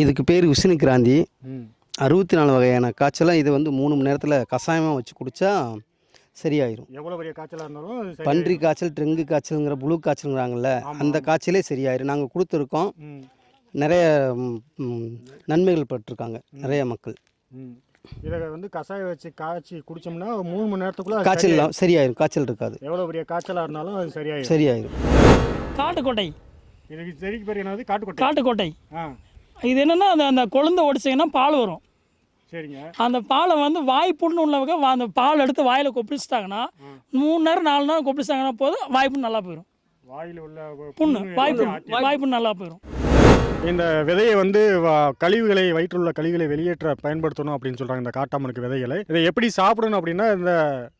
இதுக்கு பேர் விஷ்ணு கிராந்தி. அறுபத்தி நாலு வகையான காய்ச்சலாம் இது வந்து மூணு மணி நேரத்தில் கஷாயமாக வச்சு குடித்தா சரியாயிரும். எவ்வளோ பெரிய காய்ச்சலாக இருந்தாலும் பன்றி காய்ச்சல் டெங்கு காய்ச்சலுங்கிற புழு காய்ச்சலுங்கிறாங்கல்ல அந்த காய்ச்சலே சரியாயிரும். நாங்கள் கொடுத்துருக்கோம். நிறைய நன்மைகள் பட்டிருக்காங்க நிறைய மக்கள். இதை வந்து கஷாயம் வச்சு காய்ச்சி குடிச்சோம்னா ஒரு மூணு மணி நேரத்துக்குள்ள காய்ச்சல் சரியாயிரும். காய்ச்சல் இருக்காது. எவ்வளோ பெரிய காய்ச்சலாக இருந்தாலும் அது சரியாயிரும். சரியாயிரும். காட்டுக்கோட்டை. இதுக்கு செடிக்கு பேர் என்னது காட்டுக்கொட்டை. காட்டுக்கோட்டை. ஆ. இது என்னென்னா அந்த அந்த கொழுந்த ஒடிச்சிங்கன்னா பால் வரும். சரிங்க. அந்த பாலை வந்து வாய் புண்ணு உள்ளவங்க அந்த பால் எடுத்து வாயில் கொப்பளிச்சிட்டாங்கன்னா மூணு நேரம் நாலு நேரம் கொப்பளிச்சிட்டாங்கன்னா போதும் வாய் புண்ணு நல்லா போயிடும் வாயில் உள்ள புண்ணு புண்ணு வாய் எல்லாமே புண்ணு வாய் புண்ணு நல்லா போயிடும் இந்த விதையை வந்து கழிவுகளை வயிற்றுள்ள கழிவுகளை வெளியேற்ற பயன்படுத்தணும் அப்படின்னு சொல்றாங்க. இந்த காட்டாமனுக்கு விதைகளை. இதை எப்படி சாப்பிடணும் அப்படின்னா இந்த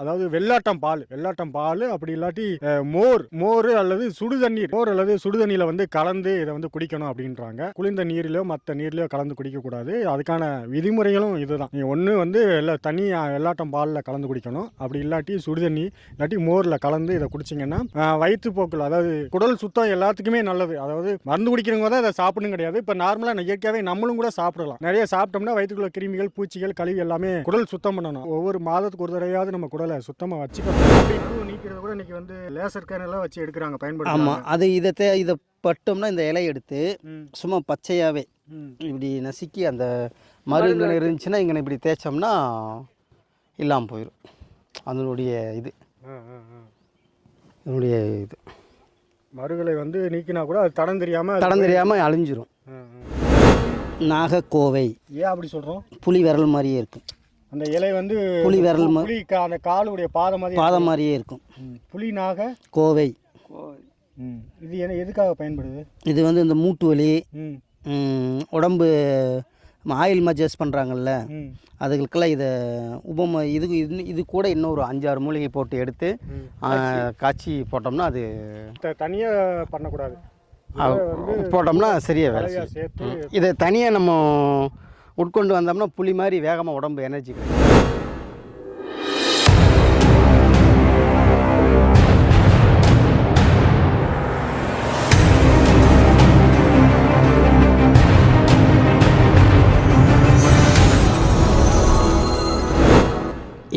அதாவது வெள்ளாட்டம் பால் வெள்ளாட்டம் பால் அப்படி இல்லாட்டி மோர் மோர் அல்லது சுடுதண்ணீர். மோர் அல்லது சுடுதண்ணியில வந்து கலந்து இதை வந்து குடிக்கணும் அப்படின்றாங்க. குளிர்ந்த நீரிலோ மற்ற நீர்லயோ கலந்து குடிக்க கூடாது அதுக்கான விதிமுறைகளும் இதுதான். நீ ஒன்று வந்து எல்லா தண்ணி வெள்ளாட்டம் பாலில் கலந்து குடிக்கணும். அப்படி இல்லாட்டி சுடுதண்ணி இல்லாட்டி மோரில் கலந்து இதை குடிச்சிங்கன்னா வயிற்றுப்போக்கில் அதாவது குடல் சுத்தம் எல்லாத்துக்குமே நல்லது. அதாவது மருந்து குடிக்கிறவங்க தான் அதை சாப்பிடணும் கிடையாது. இப்போ நார்மலாக இயற்கையாகவே நம்மளும் கூட சாப்பிடலாம். நிறைய சாப்பிட்டோம்னா வயிற்றுக்குள்ள கிருமிகள் பூச்சிகள் கழிவு எல்லாமே குடல் சுத்தம் பண்ணணும். ஒவ்வொரு மாதத்துக்கு ஒரு தடவையாவது நம்ம குடலை சுத்தமாக வச்சுக்கணும். நீக்கிறது கூட இன்னைக்கு வந்து லேசர் கேனெல்லாம் வச்சு எடுக்கிறாங்க ஆமாம் பயன்படுத்தலாம் அது இதை இதை பட்டோம்னா இந்த இலையை எடுத்து சும்மா பச்சையாகவே இப்படி நசுக்கி அந்த மருந்து இருந்துச்சுன்னா இங்கே இப்படி தேய்ச்சோம்னா இல்லாமல் போயிடும் அதனுடைய இது. இதனுடைய இது. மருகளை வந்து நீக்கினா கூட அது தடம் தெரியாமல் தடம் தெரியாமல் அழிஞ்சிரும். நாகக்கோவை ஏன் அப்படி சொல்கிறோம் புலி விரல் மாதிரியே இருக்கும். அந்த இலை வந்து புலி விரல் புலி கா- அந்த காலுடைய பாதம் மாதிரி பாதம் மாதிரியே இருக்கும். புலி நாக? கோவை. ம். இது என்ன எதுக்காக பயன்படுது? இது வந்து இந்த மூட்டு வலி ம். ம், உடம்பு ஆயில் மஜஸ் பண்ணுறாங்கல்ல அதுகளுக்கெல்லாம் இதை உபம இது இது இது கூட இன்னொரு அஞ்சாறு மூலிகை போட்டு எடுத்து காய்ச்சி போட்டோம்னா அது த- தனியா பண்ணக்கூடாது. போட்டோம்னா சரியாக வேலை செய்யும். இதை தனியாக நம்ம உட்கொண்டு வந்தோம்னா புளி மாதிரி வேகமாக உடம்பு எனர்ஜி கிடைக்கும்.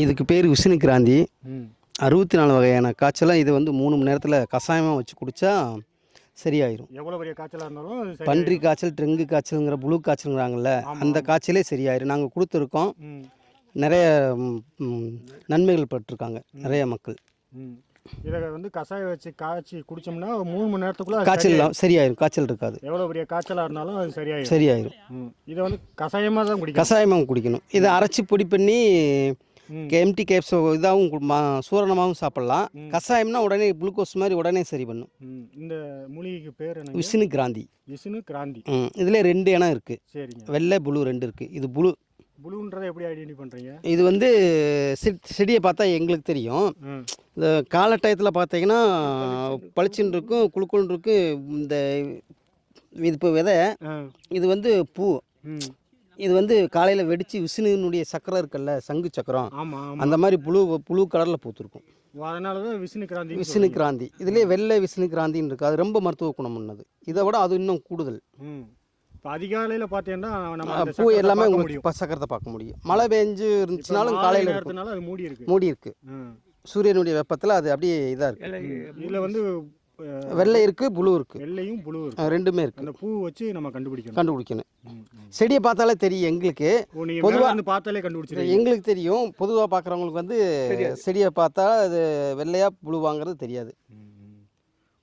இதுக்கு பேர் விஷ்ணு கிராந்தி. அறுபத்தி நாலு வகையான காய்ச்சலாம் இது வந்து மூணு மணி நேரத்தில் கஷாயமாக வச்சு குடித்தா சரியாயிரும். எவ்வளவு பெரிய காய்ச்சலா இருந்தாலும் பன்றி காய்ச்சல் டெங்கு காய்ச்சலுங்கிற புழு காய்ச்சலுங்கிறாங்கல்ல அந்த காய்ச்சலே சரியாயிரும். நாங்கள் கொடுத்துருக்கோம். நிறைய நன்மைகள் பட்டிருக்காங்க நிறைய மக்கள். இதை வந்து கஷாயம் வச்சு காய்ச்சி குடிச்சோம்னா மூணு மணி நேரத்துக்குள்ள காய்ச்சல் சரியாயிரும். காய்ச்சல் இருக்காது. எவ்வளவு பெரிய காய்ச்சலா இருந்தாலும் அது சரியாயிரும். சரியாயிரும். இதை வந்து கஷாயமா தான் குடிக்கணும். கஷாயமாக குடிக்கணும். இதை அரைச்சி பொடி பண்ணி. எம்டி கேப்ஸ் இதாகவும் சூரணமாகவும் சாப்பிட்லாம். கஷாயம்னா உடனே குளுக்கோஸ் மாதிரி உடனே சரி பண்ணும். இந்த மூலிகைக்கு பேர் விஷ்ணு கிராந்தி. விஷ்ணு கிராந்தி. இதில் ரெண்டு இனம் இருக்குது சரிங்க. வெள்ளை புழு ரெண்டு இருக்குது இது புழு. புளுன்றதை எப்படி ஐடென்டி பண்றீங்க? இது வந்து செட் செடியை பார்த்தா எங்களுக்கு தெரியும். இந்த காலட்டயத்தில் பார்த்தீங்கன்னா பளிச்சுன்னு இருக்கும் குழுக்குன்னு இருக்கும் இந்த இது இப்போ விதை. இது வந்து பூ. இது வந்து காலையில் வெடித்து விஷ்ணுனுடைய சக்கரம் இருக்குல்ல சங்கு சக்கரம். அந்த மாதிரி புழு புழு கலரில் பூத்துருக்கும். அதனால தான் விஷ்ணு கிராந்தி விஷ்ணு கிராந்தி. இதுலேயே வெள்ளை விஷ்ணு கிராந்தின்னு இருக்குது அது ரொம்ப மருத்துவ குணம் பண்ணது இதை விட அது இன்னும் கூடுதல். இப்போ அதிகாலையில் பார்த்தீங்கன்னா நம்ம பூ எல்லாமே உங்களுக்கு சக்கரத்தை பார்க்க முடியும். மழை பெஞ்சு இருந்துச்சுனாலும் காலையில் இருக்கும் நேரத்தினால அது மூடி இருக்கு மூடி இருக்கு. சூரியனுடைய வெப்பத்தில் அது அப்படியே இதாக இருக்கு. இதுல வந்து வெள்ளை இருக்கு புழு இருக்கு. வெள்ளையும் புழு இருக்கு. அஹ், ரெண்டுமே இருக்கு. அந்த பூ வச்சு நம்ம கண்டுபிடிக்கணும். கண்டுபிடிக்கணும். செடியை பார்த்தாலே தெரியும் எங்களுக்கு. ஓ நீங்க பொதுவா- மேல இருந்து பார்த்தாலே கண்டுபிடிச்சிருக்கீங்க எங்களுக்கு தெரியும். பொதுவாக பார்க்குறவங்களுக்கு வந்து செடியை பார்த்தா அது வெள்ளையா புழுவாங்கிறது தெரியாது.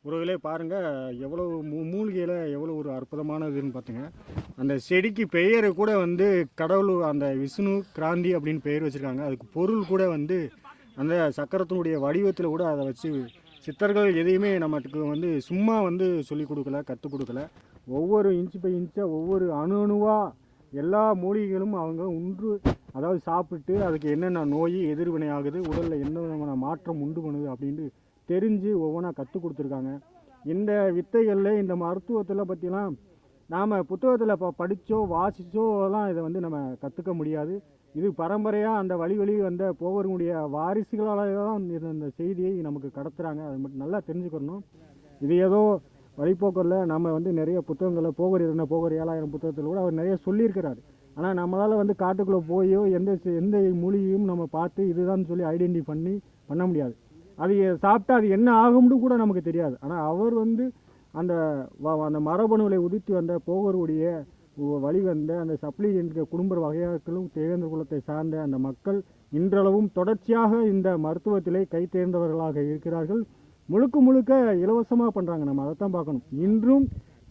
உறவுகளே பாருங்க எவ்வளவு மூ- மூலிகையில எவ்வளவு ஒரு அற்புதமானதுன்னு பார்த்துங்க அந்த செடிக்கு பெயரை கூட வந்து கடவுள் அந்த விஷ்ணு கிராந்தி அப்படின்னு பெயர் வச்சிருக்காங்க. அதுக்கு பொருள் கூட வந்து அந்த சக்கரத்தினுடைய வடிவத்தில் கூட அதை வச்சு சித்தர்கள் எதையுமே நமக்கு வந்து சும்மா வந்து சொல்லிக் கொடுக்கல கற்றுக் கொடுக்கல. ஒவ்வொரு இன்ச்சு பை இன்ச்சாக ஒவ்வொரு அணு அணுவாக எல்லா மூலிகைகளும் அவங்க உண்டு அதாவது சாப்பிட்டு அதுக்கு என்னென்ன நோய் எதிர்வினை ஆகுது உடலில் என்ன விதமான மாற்றம் உண்டு பண்ணுது அப்படின்ட்டு தெரிஞ்சு ஒவ்வொன்றா கற்றுக் கொடுத்துருக்காங்க. இந்த வித்தைகளில் இந்த மருத்துவத்தில் பற்றிலாம் நாம் புத்தகத்தில் இப்போ படித்தோ வாசித்தோ எல்லாம் இதை வந்து நம்ம கற்றுக்க முடியாது. இது பரம்பரையாக அந்த வழி வழி வந்த போகருடைய வாரிசுகளால் தான் இந்த இந்த செய்தியை நமக்கு கடத்துகிறாங்க அது மட்டும் நல்லா தெரிஞ்சுக்கணும் இது ஏதோ வழிபோக்கரில் நம்ம வந்து நிறைய புத்தகங்களில் போகர் இருந்த போகர் ஏழாயிரம் புத்தகத்தில் கூட அவர் நிறைய சொல்லியிருக்கிறாரு. ஆனால் நம்மளால் வந்து காட்டுக்குள்ளே போயோ எந்த எந்த மொழியையும் நம்ம பார்த்து இதுதான் சொல்லி ஐடென்டி பண்ணி பண்ண முடியாது. அது சாப்பிட்டா அது என்ன ஆகும்னு கூட நமக்கு தெரியாது. ஆனால் அவர் வந்து அந்த வ- அந்த மரபணுகளை உதித்து வந்த போகருடைய வழிவந்த அந்த சப்ளி என்கிற குடும்ப வகையாக்களும் தேவேந்திர குலத்தை சார்ந்த அந்த மக்கள் இன்றளவும் தொடர்ச்சியாக இந்த மருத்துவத்திலே கை தேர்ந்தவர்களாக இருக்கிறார்கள். முழுக்க முழுக்க இலவசமாக பண்ணுறாங்க நம்ம அதைத்தான் பார்க்கணும். இன்றும்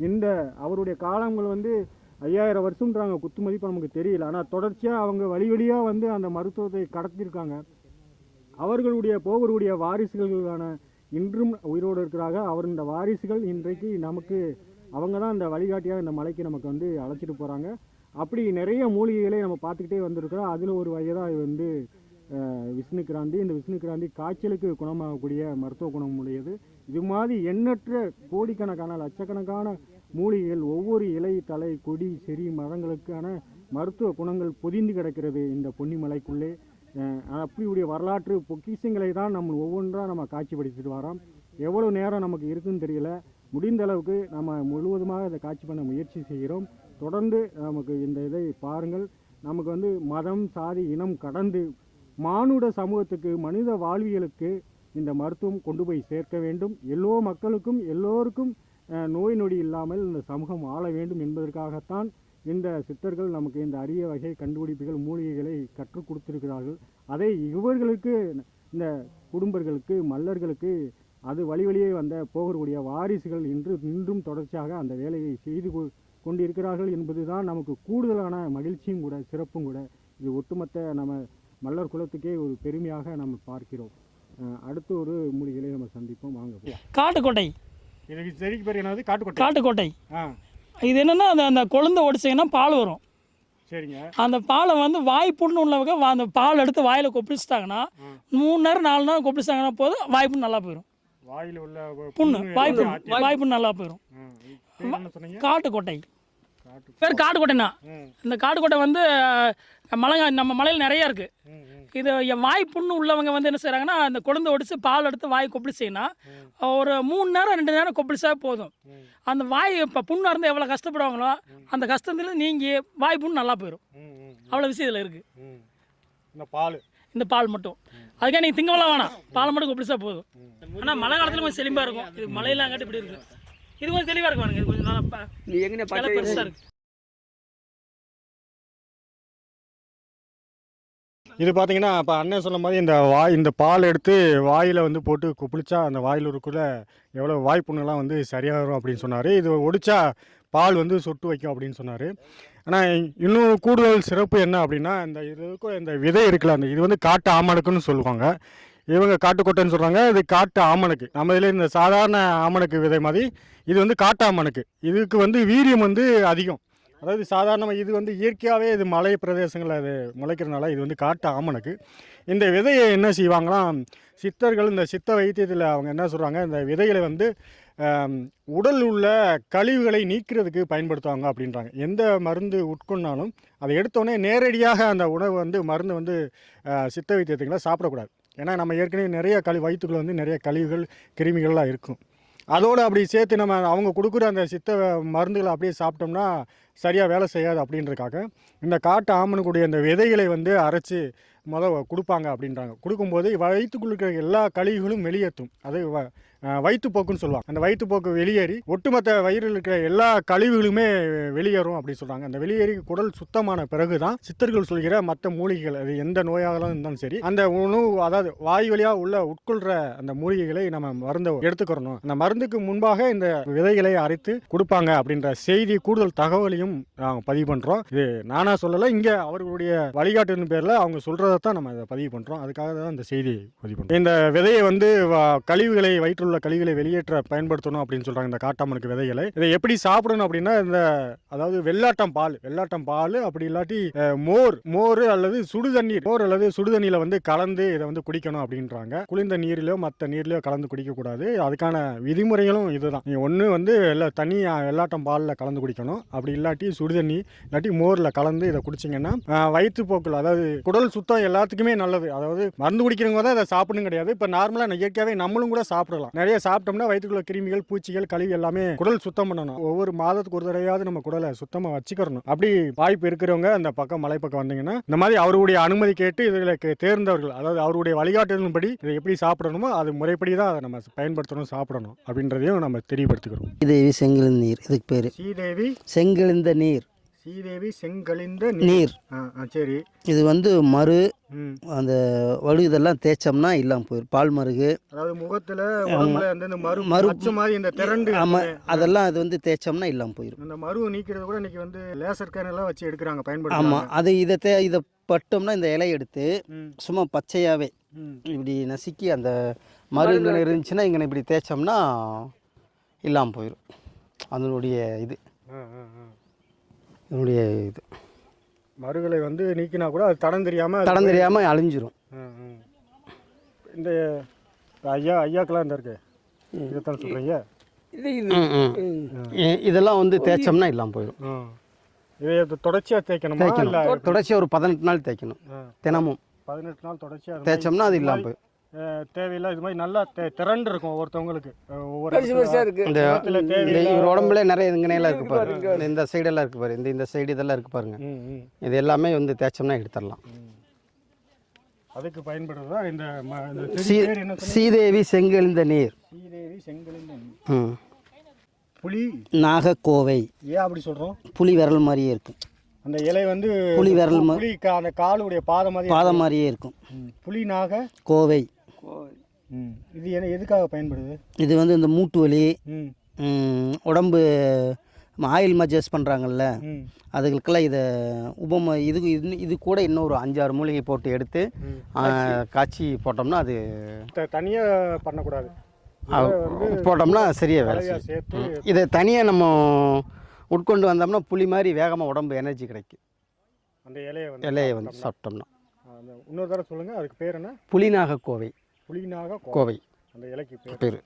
இந்த அவருடைய காலங்கள் வந்து ஐயாயிரம் வருஷம்ன்றாங்க குத்து மதிப்பு நமக்கு தெரியல. ஆனால் தொடர்ச்சியாக அவங்க வழி வழியாக வந்து அந்த மருத்துவத்தை கடத்தியிருக்காங்க. அவர்களுடைய போகருடைய வாரிசுகளுக்கான இன்றும் உயிரோடு இருக்கிறாங்க. அவர் இந்த வாரிசுகள் இன்றைக்கு நமக்கு அவங்க தான் இந்த வழிகாட்டியாக இந்த மலைக்கு நமக்கு வந்து அழைச்சிட்டு போகிறாங்க அப்படி நிறைய மூலிகைகளை நம்ம பார்த்துக்கிட்டே வந்திருக்கிறோம். அதில் ஒரு வகை தான் இது வந்து விஷ்ணு கிராந்தி. இந்த விஷ்ணு கிராந்தி காய்ச்சலுக்கு குணமாகக்கூடிய மருத்துவ குணம் உடையது. இது மாதிரி எண்ணற்ற கோடிக்கணக்கான லட்சக்கணக்கான மூலிகைகள் ஒவ்வொரு இலை தலை கொடி செடி மரங்களுக்கான மருத்துவ குணங்கள் பொதிந்து கிடக்கிறது இந்த பொன்னிமலைக்குள்ளே. அப்படியுடைய வரலாற்று பொக்கிஷங்களை தான் நம்ம ஒவ்வொன்றா நம்ம காட்சிப்படுத்திட்டு வரோம். எவ்வளோ நேரம் நமக்கு இருக்குன்னு தெரியல. முடிந்த அளவுக்கு நம்ம முழுவதுமாக இதை காட்சி பண்ண முயற்சி செய்கிறோம். தொடர்ந்து நமக்கு இந்த இதை பாருங்கள். நமக்கு வந்து மதம் சாதி இனம் கடந்து மானுட சமூகத்துக்கு மனித வாழ்வியலுக்கு இந்த மருத்துவம் கொண்டு போய் சேர்க்க வேண்டும். எல்லோ மக்களுக்கும் எல்லோருக்கும் நோய் நொடி இல்லாமல் இந்த சமூகம் ஆள வேண்டும் என்பதற்காகத்தான் இந்த சித்தர்கள் நமக்கு இந்த அரிய வகை கண்டுபிடிப்புகள் மூலிகைகளை கற்றுக் கொடுத்திருக்கிறார்கள். அதை இவர்களுக்கு இந்த குடும்பர்களுக்கு மல்லர்களுக்கு அது வழி வழியே வந்த போகக்கூடிய வாரிசுகள் இன்று இன்றும் தொடர்ச்சியாக அந்த வேலையை செய்து கொண்டிருக்கிறார்கள் என்பதுதான் நமக்கு கூடுதலான மகிழ்ச்சியும் கூட சிறப்பும் கூட. இது ஒட்டுமொத்த நம்ம மல்லர் குலத்துக்கே ஒரு பெருமையாக நம்ம பார்க்கிறோம். அடுத்து ஒரு மூலிகளை நம்ம சந்திப்போம். வாங்க. காட்டுக்கோட்டை. இதுக்கு சரிக்கு பேர் என்னது? காட்டுக்கொட்டை. காட்டுக்கோட்டை. ஆ. இது என்னென்னா அந்த அந்த கொழுந்தை ஒடிச்சிங்கன்னா பால் வரும். சரிங்க. அந்த பாலை வந்து வாய் புண்ணு உள்ளவங்க அந்த பால் எடுத்து வாயில் கொப்பளிச்சிட்டாங்கன்னா மூணு நேரம் நாலு நேரம் கொப்பளிச்சிட்டாங்கன்னா போதும் வாய் புண்ணு நல்லா போயிடும் வாயில் உள்ள புண்ணு வாய் ஆட்டி- புண்ணு வாய் புண்ணு நல்லா போயிடும் காட்டுக்கோட்டை. காட்டு பேர் காட்டுக்கோட்டைண்ணா. இந்த காட்டுக்கோட்டை வந்து அஹ், மலை நம்ம மலையில் நிறையா இருக்குது இது என் வாய் புண்ணு உள்ளவங்க வந்து என்ன செய்கிறாங்கன்னா அந்த குழந்தை ஒடிச்சு பால் எடுத்து வாய் கொப்பளிச்சிங்கன்னா ஒரு மூணு நேரம் ரெண்டு நேரம் கொப்பளிச்சா போதும். அந்த வாய் இப்போ புண்ணாக இருந்து எவ்வளோ கஷ்டப்படுவாங்களோ அந்த கஷ்டத்துல நீங்கி வாய் புண்ணு நல்லா போயிடும் அவ்வளோ விஷயம் இதில் இருக்குது இந்த பால். இந்த பால் மட்டும். அதுக்காக நீங்கள் திங்கவெல்லாம் வேணாம். பால் மட்டும் கொப்பளிச்சா போதும். ஆனால் மழை காலத்தில் கொஞ்சம் செழிப்பாக இருக்கும். இது மழையெல்லாம் காட்டி இப்படி இருக்கு. இது கொஞ்சம் தெளிவாக இருக்கும் பாருங்க. இது கொஞ்சம் நல்லா நீ பார்த்து பெருசாக இருக்கு. இது பார்த்தீங்கன்னா இப்போ அண்ணன் சொன்ன மாதிரி இந்த வாய் இந்த பால் எடுத்து வாயில் வந்து போட்டு குப்பிளிச்சா அந்த வாயில் இருக்குள்ள எவ்வளோ வாய் புண்ணுலாம் வந்து சரியாக வரும் அப்படின்னு சொன்னார். இது ஒடிச்சா பால் வந்து சொட்டு வைக்கும் அப்படின்னு சொன்னார். ஆனால் இன்னும் கூடுதல் சிறப்பு என்ன அப்படின்னா இந்த இது இருக்க இந்த விதை இருக்குல்ல அந்த இது வந்து காட்டு ஆமணக்குன்னு சொல்லுவாங்க. இவங்க காட்டுக்கொட்டைன்னு சொல்கிறாங்க இது காட்டு ஆமணக்கு. நம்ம இதில் இந்த சாதாரண ஆமணக்கு விதை மாதிரி. இது வந்து காட்டு ஆமணக்கு. இதுக்கு வந்து வீரியம் வந்து அதிகம். அதாவது சாதாரணமாக இது வந்து இயற்கையாகவே இது மலை பிரதேசங்களில் அது முளைக்கிறதுனால இது வந்து காட்டு ஆமணக்கு. இந்த விதையை என்ன செய்வாங்களாம் சித்தர்கள் இந்த சித்த வைத்தியத்தில் அவங்க என்ன சொல்கிறாங்க இந்த விதைகளை வந்து உடல் உள்ள கழிவுகளை நீக்கிறதுக்கு பயன்படுத்துவாங்க அப்படின்றாங்க. எந்த மருந்து உட்கொண்டாலும் அதை எடுத்தோடனே நேரடியாக அந்த உணவு வந்து மருந்து வந்து சித்த வைத்தியத்துக்குள்ள சாப்பிடக்கூடாது. ஏன்னா நம்ம ஏற்கனவே நிறைய கழி வயிற்றுக்குள்ள வந்து நிறைய கழிவுகள் கிருமிகள்லாம் இருக்கும். அதோடு அப்படி சேர்த்து நம்ம அவங்க கொடுக்குற அந்த சித்த மருந்துகளை அப்படியே சாப்பிட்டோம்னா சரியாக வேலை செய்யாது அப்படின்றதுக்காக இந்த காட்டு ஆமனுக்குடைய இந்த விதைகளை வந்து அரைச்சி முத கொடுப்பாங்க அப்படின்றாங்க. கொடுக்கும்போது வயிற்றுக்குள்ள இருக்கிற எல்லா கழிவுகளும் வெளியேற்றும். அது வ- வயிற்றுப்போக்குன்னு சொல்லுவாங்க. அந்த வயிற்றுப்போக்கு வெளியேறி ஒட்டுமொத்த வயிறில் இருக்கிற எல்லா கழிவுகளுமே வெளியேறும் அப்படின்னு சொல்கிறாங்க அந்த வெளியேறி குடல் சுத்தமான பிறகு தான் சித்தர்கள் சொல்கிற மற்ற மூலிகைகள் அது எந்த நோயாகலாம் இருந்தாலும் சரி அந்த உணவு அதாவது வாய் வழியாக உள்ள உட்கொள்கிற அந்த மூலிகைகளை நம்ம மருந்தை எடுத்துக்கிறணும். அந்த மருந்துக்கு முன்பாக இந்த விதைகளை அரைத்து கொடுப்பாங்க அப்படின்ற செய்தி கூடுதல் தகவலையும் நாங்கள் பதிவு பண்ணுறோம் இது நானாக சொல்லலை இங்கே அவர்களுடைய வழிகாட்டின் பேரில் அவங்க சொல்கிறத தான் நம்ம இதை பதிவு பண்ணுறோம் அதுக்காக தான் இந்த செய்தி பதிவு பண்ணுறோம் இந்த விதையை வந்து வ- கழிவுகளை வயிற்றுள்ள உள்ள கழிவுகளை வெளியேற்ற பயன்படுத்தணும் அப்படின்னு சொல்கிறாங்க இந்த காட்டாமனுக்கு விதைகளை. இதை எப்படி சாப்பிடணும் அப்படின்னா இந்த அதாவது வெள்ளாட்டம் பால் வெள்ளாட்டம் பால் அப்படி இல்லாட்டி மோர் மோர் அல்லது சுடு தண்ணீர் மோர் அல்லது சுடு தண்ணியில் வந்து கலந்து இதை வந்து குடிக்கணும் அப்படின்றாங்க. குளிர்ந்த நீரிலோ மற்ற நீர்லையோ கலந்து குடிக்கக்கூடாது. அதுக்கான விதிமுறைகளும் இதுதான். ஒன்று வந்து எல்லா தண்ணி வெள்ளாட்டம் பாலில் கலந்து குடிக்கணும். அப்படி இல்லாட்டி சுடுதண்ணி இல்லாட்டி மோரில் கலந்து இதை குடிச்சிங்கன்னா வயிற்றுப்போக்கில் அதாவது குடல் சுத்தம் எல்லாத்துக்குமே நல்லது. அதாவது மருந்து குடிக்கிறவங்க தான் அதை சாப்பிடணும் கிடையாது. இப்போ நார்மலாக இயற்கையாகவே நம்மளும் கூட சாப்பிடலாம். நிறைய சாப்பிட்டோம்னா வயிற்றுக்குள்ள கிருமிகள் பூச்சிகள் கழிவு எல்லாமே குடல் சுத்தம் பண்ணணும். ஒவ்வொரு மாதத்துக்கு ஒரு தடவையாவது நம்ம குடலை சுத்தமாக வச்சுக்கிறணும். அப்படி வாய்ப்பு இருக்கிறவங்க அந்த பக்கம் மலை பக்கம் வந்தீங்கன்னா இந்த மாதிரி அவருடைய அனுமதி கேட்டு இதில் தேர்ந்தவர்கள் அதாவது அவருடைய வழிகாட்டுதலின்படி இதை எப்படி சாப்பிடணுமோ அது முறைப்படி தான் அதை நம்ம பயன்படுத்தணும் சாப்பிடணும் அப்படின்றதையும் நம்ம தெரியப்படுத்திக்கிறோம். சீதேவி செங்கிழுந்த நீர் இதுக்கு பேர். ஸ்ரீதேவி செங்கிழுந்த நீர். ஸ்ரீதேவி செங்கலிந்த நீர். சரி. இது வந்து மறு அந்த வலு இதெல்லாம் தேய்ச்சோம்னா இல்லாமல் போயிடும் பால் மருகு. அதாவது முகத்துல மறு மறு- மறு மாதிரி இந்த திரண்டு ஆமாம் அதெல்லாம் அது வந்து தேய்ச்சோம்னா இல்லாமல் போயிடும் இந்த மருவை நீக்கிறது கூட இன்னைக்கு வந்து லேசர் கேன் எல்லாம் வச்சு எடுக்கிறாங்க ஆமாம் பயன்படுத்துறாங்க அது இதை தே இதை பட்டோம்னா இந்த இலையை எடுத்து சும்மா பச்சையாகவே. இப்படி நசுக்கி அந்த மரு இங்கே இருந்துச்சுன்னா இங்கே இப்படி தேய்ச்சோம்னா இல்லாமல் போயிடும் அதனுடைய இது. இதனுடைய இது. மருகளை வந்து நீக்கினா கூட அது தடம் தெரியாம அது- தடம் தெரியாமல் அழிஞ்சிரும். இந்த ஐயா ஐயாக்கெல்லாம் இந்த இருக்கு? இதைத்தான். இ- இதெல்லாம் வந்து தேய்ச்சோம்னா இல்லாமல் போயிடும். இதை இது தொடர்ச்சியா தேய்க்கணுமா? தொடர்ச்சியாக ஒரு பதினெட்டு நாள் தேய்க்கணும். தினமும். பதினெட்டு நாள் தொடர்ச்சியா அது மாதிரி, தேய்ச்சோம்னா அது இல்லாமல் போயிடும் தேவையில்லை இது மாதிரி நல்லா தெ- திரண்டு இருக்கும் ஒவ்வொருத்தவங்களுக்கு. ஒவ்வொரு இவர் உடம்புல நிறைய இங்கனையெல்லாம் இருக்கு பாருங்க. இந்த- இந்த சைடெல்லாம் இருக்கு பாரு இந்த இந்த சைடு இதெல்லாம் இருக்கு பாருங்க. இது எல்லாமே வந்து தேய்ச்சோம்னா எடுத்துடலாம். அதுக்கு பயன்படுறது தான் இந்த? சீதேவி செங்கெழுந்த நீர். ஸ்ரீதேவி செங்கலிந்த ம். புளி நாகக்கோவை. ஏன் அப்படி சொல்றோம்? புலி விரல் மாதிரியே இருக்கும் அந்த இலை வந்து புலி விரல் மா- புலி கா- அந்த காலுடைய பாதம் மாதிரி பாதம் மாதிரியே இருக்கும். ம். புலினாக கோவை. இது என்ன எதுக்காக பயன்படுது? இது வந்து இந்த மூட்டு வலி உடம்பு ஆயில் மஜஸ் பண்ணுறாங்கல்ல அதுகளுக்கெல்லாம் இதை உபம இது இது இது கூட இன்னொரு அஞ்சாறு மூலிகை போட்டு எடுத்து காய்ச்சி போட்டோம்னா அது த- தனியா பண்ணக்கூடாது. போட்டோம்னா சரியாக வேலை செய்யும். இதை தனியாக நம்ம உட்கொண்டு வந்தோம்னா புளி மாதிரி வேகமாக உடம்பு எனர்ஜி கிடைக்கும். அந்த இலையை வந்து இலையை வந்து சாப்பிட்டோம்னா. இன்னொரு தடவை சொல்லுங்க அதுக்கு பேர் என்ன? புலிநாக கோவை புலினாக கோ- கோவை. அந்த இலைக்கு பேர்.